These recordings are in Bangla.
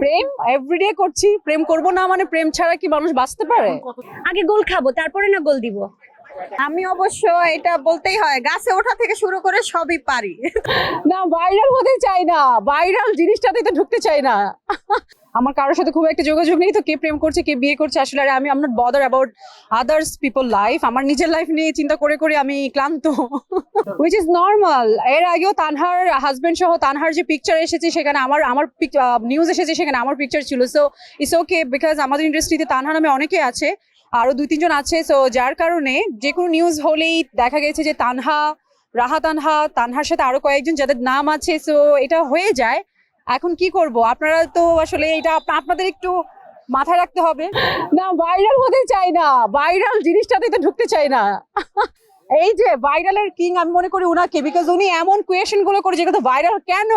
প্রেম? এভরিডে করছি। প্রেম করব না মানে প্রেম ছাড়া কি মানুষ বাঁচতে পারে? আগে গোল খাব তারপরে না গোল দিব? আমি অবশ্য এটা বলতেই হয় গাছে ওঠা থেকে শুরু করে সবই পারি। না ভাইরাল হতে চাই না। ভাইরাল জিনিসটাতে তো ঢুকতে চাই না। আমার কারোর সাথে খুব একটা যোগাযোগ নেই, তো কে প্রেম করছে, কে বিয়ে করছে, আসলে আর আমি am not bother about others people life আমার নিজের লাইফ নিয়ে চিন্তা করে করে আমি ক্লান্ত। উইচ ইজ নর্মাল এর আগেও তানহার হাজবেন্ড সহ তানহার যে পিকচার এসেছে সেখানে আমার আমার নিউজ এসেছে সেখানে আমার পিকচার ছিল। সো ইটস ওকে বিকজ আমাদের ইন্ডাস্ট্রিতে তানহা নামে অনেকে আছে, আরও দুই, তিনজন আছে। সো যার কারণে যে কোনো নিউজ হলেই দেখা গেছে যে তানহা, রাহা তানহা, তানহার সাথে আরও কয়েকজন যাদের নাম আছে। সো এটা হয়ে যায়। এখন কি করব? আপনারা তো আসলে এটা আপনাদের একটু মাথায় রাখতে হবে। না ভাইরাল হতে চাই না। ভাইরাল জিনিসটাতে তো ঢুকতে চাই না। এই যে ভাইরালের কিং আমি মনে করি উনাকে বিকজ উনি এমন কোয়েশনগুলো করে যেগুলো ভাইরাল কেন?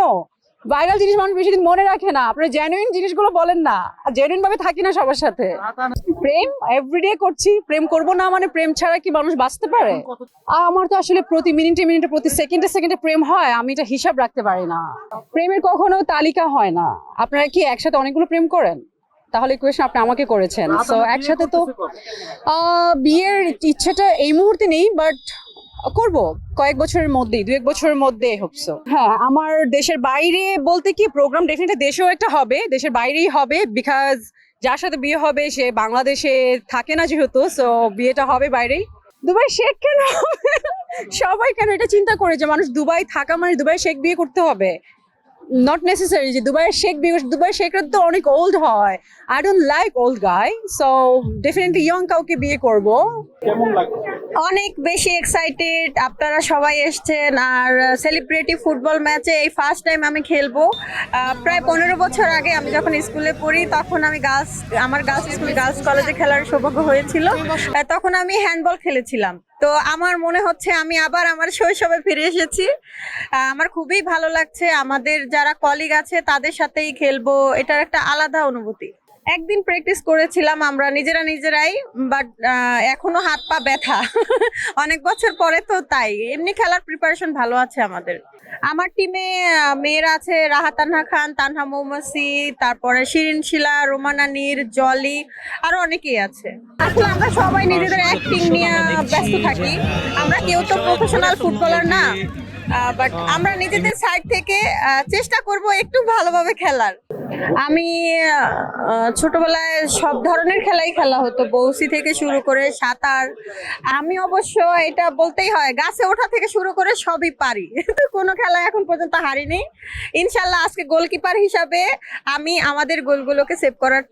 ভাইরাল জিনিস মানুষ বেশি দিন মনে রাখে না। আপনারা জেনুইন জিনিসগুলো বলেন না। জেনুইন ভাবে থাকি না সবার সাথে। প্রেম এভরিডে করছি। প্রেম করব না মানে প্রেম ছাড়া কি মানুষ বাঁচতে পারে? আমার তো আসলে প্রতি মিনিটে মিনিটে, প্রতি সেকেন্ডে সেকেন্ডে প্রেম হয়। আমি এটা হিসাব রাখতে পারি না। প্রেমের কখনো তালিকা হয় না। আপনারা কি একসাথে অনেকগুলো প্রেম করেন? তাহলে কোয়েশন আপনি আমাকে করেছেন। তো একসাথে তো বিয়ের ইচ্ছেটা এই মুহূর্তে নেই বাট করব। কয়েক বছরের মধ্যেই দু এক বছরের মধ্যে হোপসো হ্যাঁ আমার দেশের বাইরে বলতে কি প্রোগ্রাম ডেফিনেটলি দেশেও একটা হবে, দেশের বাইরেই হবে বিকজ যার সাথে বিয়ে হবে, সে বাংলাদেশে থাকে না যেহেতু সো বিয়েটা হবে বাইরেই। দুবাই শেখ কেন? সবাই কেন এটা চিন্তা করে যে মানুষ দুবাই থাকা মানে দুবাই শেখ বিয়ে করতে হবে? নট নেসেসারি যে দুবাইয়ের শেখ বিয়ে দুবাই শেখরা তো অনেক ওল্ড হয়। I don't like old guy so definitely young কাউকে বিয়ে করব। অনেক বেশি এক্সাইটেড আপনারা সবাই এসছেন আর সেলিব্রিটি ফুটবল ম্যাচে এই ফার্স্ট টাইম আমি খেলব। প্রায় পনেরো বছর আগে আমি যখন স্কুলে পড়ি তখন আমি গার্লস আমার গার্লস স্কুল গার্লস কলেজে খেলার সৌভাগ্য হয়েছিল। তখন আমি হ্যান্ডবল খেলেছিলাম। তো আমার মনে হচ্ছে আমি আবার আমার শৈশবে ফিরে এসেছি। আমার খুবই ভালো লাগছে। আমাদের যারা কলিগ আছে তাদের সাথেই খেলব। এটার একটা আলাদা অনুভূতি। একদিন প্র্যাকটিস করেছিলাম আমরা, নিজেরা নিজেরাই বাট এখনও হাত পা ব্যথা। অনেক বছর পরে তো তাই, এমনি খেলার প্রিপারেশন ভালো আছে আমাদের। আমার টিমে মেয়েরা আছে, রাহা তানহা খান, তানহা মৌমাসি তারপরে শিরিন শিলা, রোমানা নীর জলি, আরও অনেকেই আছে। আসলে আমরা সবাই নিজেদের অ্যাক্টিং নিয়ে ব্যস্ত থাকি। আমরা কেউ তো প্রফেশনাল ফুটবলার না বাট আমরা নিজেদের সাইড থেকে চেষ্টা করব একটু ভালোভাবে খেলার। আমি ছোটবেলায় সব ধরনের খেলাই খেলা হতো। বৌসি থেকে শুরু করে সাঁতার। আমি অবশ্য এটা বলতেই হয়, গাছে ওঠা থেকে শুরু করে সবই পারি। তো কোনো খেলা এখন পর্যন্ত হারিনি। ইনশাল্লাহ আজকে গোলকিপার হিসাবে আমি আমাদের গোলগুলোকে সেভ করার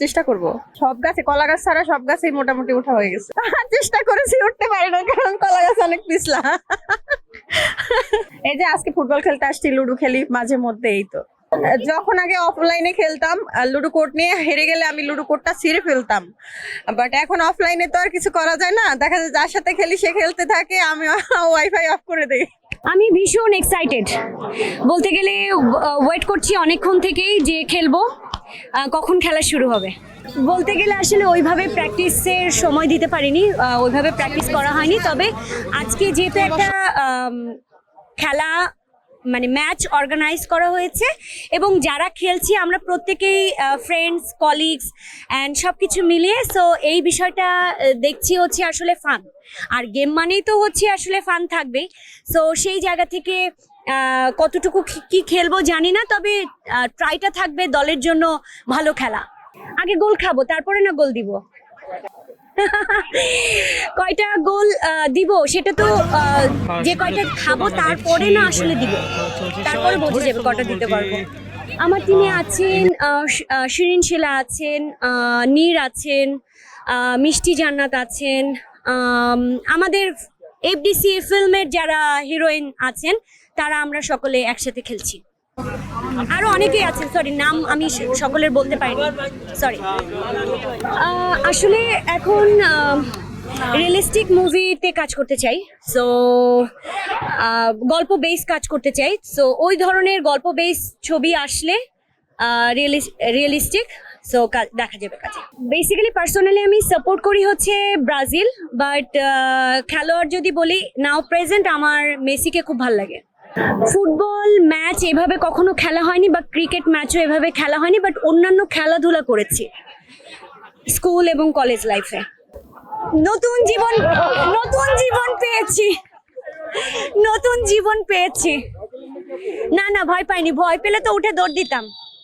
চেষ্টা করব। সব গাছে, কলা গাছ ছাড়া সব গাছেই মোটামুটি ওঠা হয়ে গেছে। চেষ্টা করেছি উঠতে পারি না কারণ কলা গাছ অনেক পিছলা। এই যে আজকে ফুটবল খেলতে আসছি, লুডো খেলি মাঝে মধ্যে এই তো। যখন আগে অফলাইনে খেলতাম লুডো কোর্ট নিয়ে হেরে গেলে আমি লুডো কোর্টটা ছিঁড়ে ফেলতাম। বাট এখন অফলাইনে তো আর কিছু করা যায় না। দেখা যায় যার সাথে খেলি সে খেলতে থাকে, আমি ওয়াইফাই অফ করে দিই। আমি ভীষণ এক্সাইটেড বলতে গেলে ওয়েট করছি অনেকক্ষণ থেকেই যে খেলব কখন খেলা শুরু হবে। বলতে গেলে আসলে ওইভাবে প্র্যাকটিসের সময় দিতে পারিনি ওইভাবে প্র্যাকটিস করা হয়নি। তবে আজকে যেহেতু একটা খেলা মানে ম্যাচ অর্গানাইজ করা হয়েছে এবং যারা খেলছি আমরা প্রত্যেকেই ফ্রেন্ডস কলিগস অ্যান্ড সব কিছু মিলিয়ে সো এই বিষয়টা দেখছি হচ্ছে আসলে ফান আর গেম মানেই তো হচ্ছে আসলে ফান থাকবেই সো সেই জায়গা থেকে কতটুকু কি- কি খেলব জানি না, তবে ট্রাইটা থাকবে দলের জন্য ভালো খেলা। আগে গোল খাব, তারপরে না গোল দিব? কয়টা গোল দিব সেটা তো যে কয়টা খাব তারপরে না আসলে দিব। তারপরে বোঝা যাবে কটা দিতে পারব। আমার টিমে আছেন শিরিন শিলা আছেন নীর আছেন মিষ্টি জান্নাত আছেন আম, আমাদের এফডিসি ফিল্মের যারা হিরোইন আছেন তারা আমরা সকলে একসাথে খেলছি। আরও অনেকেই আছেন সরি নাম আমি সকলের বলতে পারিনি সরি আসলে এখন রিয়েলিস্টিক মুভিতে কাজ করতে চাই। সো গল্প বেস কাজ করতে চাই। সো ওই ধরনের গল্প বেস ছবি আসলে রিয়েলিস্টিক সো দেখা যাবে কাজে। বেসিক্যালি পার্সোনালি আমি সাপোর্ট করি হচ্ছে ব্রাজিল বাট খেলোয়াড় যদি বলি নাও প্রেজেন্ট আমার মেসিকে খুব ভালো লাগে। ফুটবল ম্যাচ এভাবে কখনো খেলা হয়নি, বা ক্রিকেট ম্যাচও এভাবে খেলা হয়নি বাট অন্যান্য খেলাধুলা করেছি। স্কুল এবং কলেজ লাইফে নতুন জীবন নতুন জীবন পেয়েছি। নতুন জীবন পেয়েছি। না না, ভয় পাইনি। ভয় পেলে তো উঠে দৌড় দিতাম।